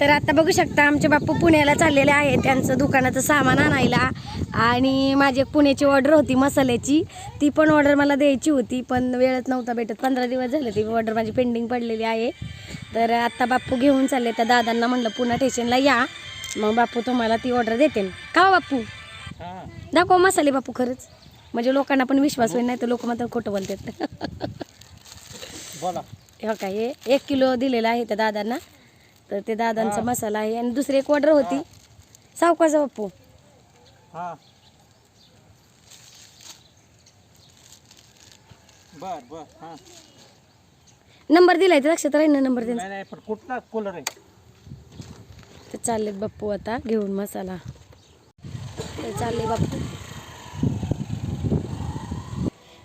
तर आता बघू शकता आमचे बाप्पू पुण्याला चाललेले आहे त्यांचं दुकानाचं सामान आणायला. आणि माझी एक पुण्याची ऑर्डर होती मसाल्याची. ती पण ऑर्डर मला द्यायची होती पण वेळच नव्हता भेटत. पंधरा दिवस झाले ती ऑर्डर माझी पेंडिंग पडलेली आहे. तर आता बाप्पू घेऊन चालले त्या दादांना म्हणलं पुन्हा स्टेशनला या. मग बाप्पू तुम्हाला ती ऑर्डर देते का हो बाप्पू? दाखव मसाले बापू खरंच. म्हणजे लोकांना पण विश्वास होईल नाही तर लोक मात्र खोटं बोलतात. बोला. हो काय एक किलो दिलेला आहे त्या दादांना. तर ते दादांचा मसाला आहे आणि दुसरी एक ऑर्डर होती. सावकाचा बाप्पू. हा. बर बर हा. नंबर दिलाय तर लक्षात राहील ना नंबर त्यांचा. नाही नाही पण कुठला कूलर आहे? तर चाललेत बाप्पू आता घेऊन मसाला. तर चालले बाप्पू.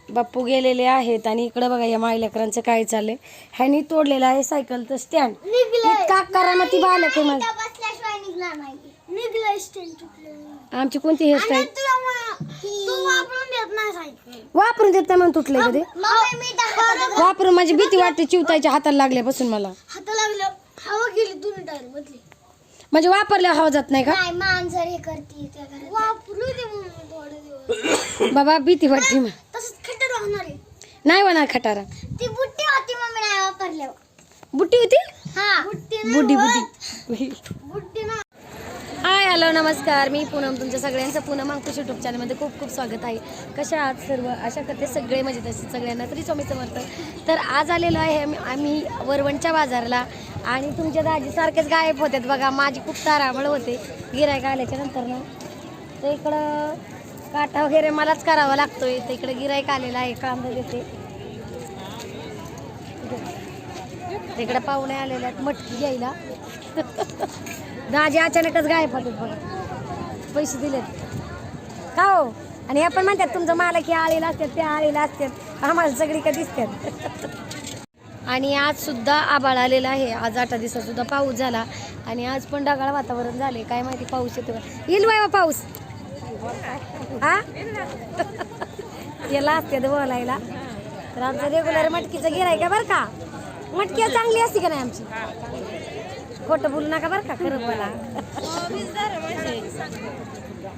बाप्पू गेलेले आहेत आणि इकडं बघा या मायलेकरांचं काय चाललंय? ह्यानी तोडलेलं आहे सायकलचं स्टँड इतका करामती बालक आहे माझं. बसल्याशिवाय निघणार नाही. निघलं स्टँड तुटलं आमची कोणती हेअरस्टाईल तू वापरून देत नाही सायकल. वापरून देत नाही म्हणून तुटलंय कधी मग वापरून माझी भीती वाटते चिवतायच्या हाताला लागल्यापासून मला. हात लागलं. हवा गेली दोन्ही टायर मधली. म्हणजे वापरल्या हवा जात नाही का? नाही मांजर हे करते त्या घरात. वापरू दे मग थोडे दिवस. बाबा भीती वाटते मग होणार. आहे नाही होणार खटारा. ती बुट्टी होती मम्मी नाही वापरल्यावर बुट्टी होती? हा. बुट्टी बुड्डी बुट्टी ना हाय हॅलो नमस्कार. मी पूनम तुमच्या सगळ्यांचं पूनम अंकुश युट्यूब चॅनलमध्ये खूप खूप स्वागत आहे. कशा आहात सर्व? आशा करते सगळे मजेत असतील सगळ्यांना तरी स्वामी समर्थ तर आज आलेलो आहे आम्ही- आम्ही वरवणच्या बाजारला आणि तुमच्या दाजी सारखेच गायब होतात बघा. माझी खूप तारामळ होते. गिरायक आल्याच्यानंतर ना. तर इकडं काटा वगैरे मलाच करावा लागतोय. तर इकडे गिरायक आलेला आहे कांदा देते. तिकडे पाहुणे आलेले आहेत मटकी घ्यायला. दाजी अचानकच गायब होतात बघा. पैसे दिलेत. का हो? आणि आपण म्हणतात तुमचं मालक हे आळीला असतात त्या आळीला असतात. आम्हाला सगळी का दिसतात? आणि आज सुद्धा आबाळ आलेला आहे. आज आठ दिवसात सुद्धा पाऊस झाला. आणि आज पण ढगाळ वातावरण झाले काय माहिती पाऊस येतो येईल बाय पाऊस. हा? याला असते बोलायला. तर आमचं रेग्युलर मटकीचं गिराय का बरं का? मटकी चांगली असते का नाही आमची? खोटं बोलू नका बरं का खरं बोला.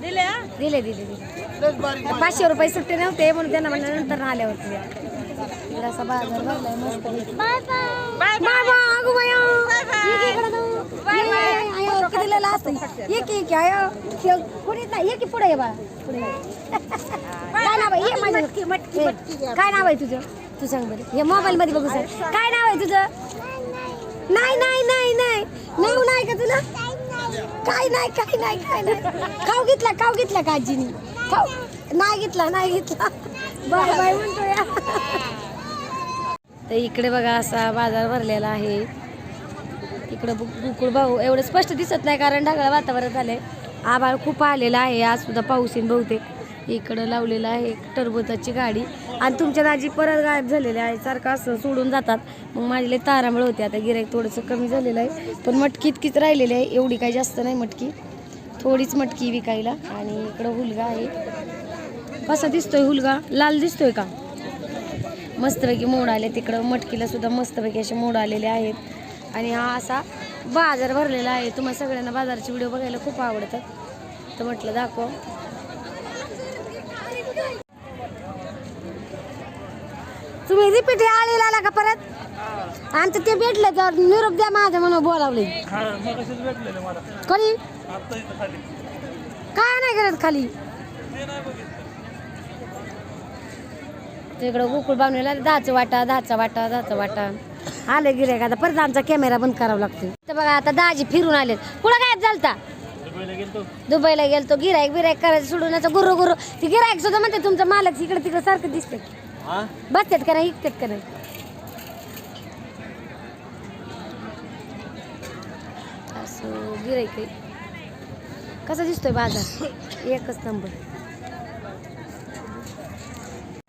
दिले दिले दिले. पाचशे रुपये सुट्टे नव्हते म्हणून त्यांना म्हणलं नंतर आल्यावरती इकडं असा बाजार भरलाय मस्त बाय. बाय बाय बाय अगो कितीला असतं ये की की अयो हे कोणीच नाही ये की पुढे ये बा. पुढे ये. काय नाव आहे? ये माझं ए, काय नाव आहे तुझं? तू सांग बरं. हे मोबाईल मध्ये बघू सांग काय नाव आहे तुझं? नाही नाही नाही नाही. नाव नाही का तुला? काय नाही काय नाही काय नाही. खाऊ घेतला खाऊ घेतला का आजीनी? खाऊ. नाही घेतला नाही घेतला. बाय बाय म्हणतो या तर इकडे बघा असा बाजार भरलेला आहे. इकडं बु- भाऊ एवढं स्पष्ट दिसत नाही कारण ढगाळ वातावरण झालंय. आभाळ खूप आलेला आहे. आज सुद्धा पाऊस येईन बहुतेक. इकडं लावलेलं आहे टरबुजाची गाडी. आणि तुमच्या दाजी परत गायब झालेले आहे सारखं असं सोडून जातात. मग माझी तारांबळ होते. आता गिराईक थोडंसं कमी झालेलं आहे. पण मटकी इतकीच राहिलेली आहे. एवढी काही जास्त नाही मटकी. थोडीच मटकी विकायला. आणि इकडं हुलगा आहे. कसा दिसतोय हुलगा? लाल दिसतोय का? मस्तपैकी मोड आले तिकडं मटकीला सुद्धा मस्तपैकी असे मोड आलेले आहेत. आणि हा असा बाजार भरलेला आहे. तुम्हाला सगळ्यांना बाजाराचे व्हिडिओ बघायला खूप आवडतात तर म्हटलं दाखव. तुम्ही रिपीट आलेला आला का परत? आणि ते भेटले तर निरोप द्या माझ्या म्हणून बोलावले खाली. काय नाही करत खाली? तिकडं गोकुळ बावणीला दहाचा वाटा दहाचा वाटा दहाचा वाटा. आले गिरायक आता. परत आमचा कॅमेरा बंद करावा लागतो तर बघा आता दहाजी फिरून आलेत. कुठं काय चालता दुबईला गेलतो. दुबईला गेलतो. गिरायक बिरायक करायचं सोडून असं गुरु गुरु. ती गिरायक सुद्धा म्हणते तुमचं मालक इकडे तिकडे सारखं दिसते बसतात का नाही? इकतात का नाही? असं गिरायक कसा दिसतोय बाजार? एकच नंबर.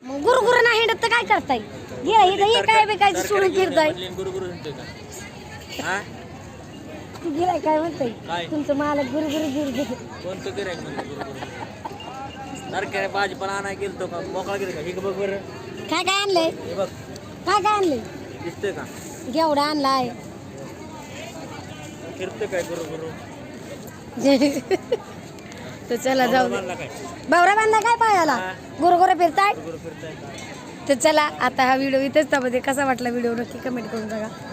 मग गुरु गुरु नाही हिंडत तर काय करताय? इथं हे काय बेकायचं सोडून फिरताय? गिराय काय म्हणताय? काय? तुमचं मालक गुरु गुरु गुरु गुरु. कोणतं गिरायक म्हणजे नरक्याने भाजीपाला आणाय गेलतो का? मोकळा गेलं का? हे बघ बरं. काय काय आणलंय? हे बघ. काय काय आणलंय? दिसतंय का? घेवडा आणलाय. फिरतं काय गुरु गुरु? तर चला जाऊ काय? बावरा बांधला काय पायाला? गोर गोर फिरताय? गुरु फिरताय तर चला आता हा व्हिडिओ इथेच त्यामध्ये कसा वाटला व्हिडिओ नक्की कमेंट करून सांगा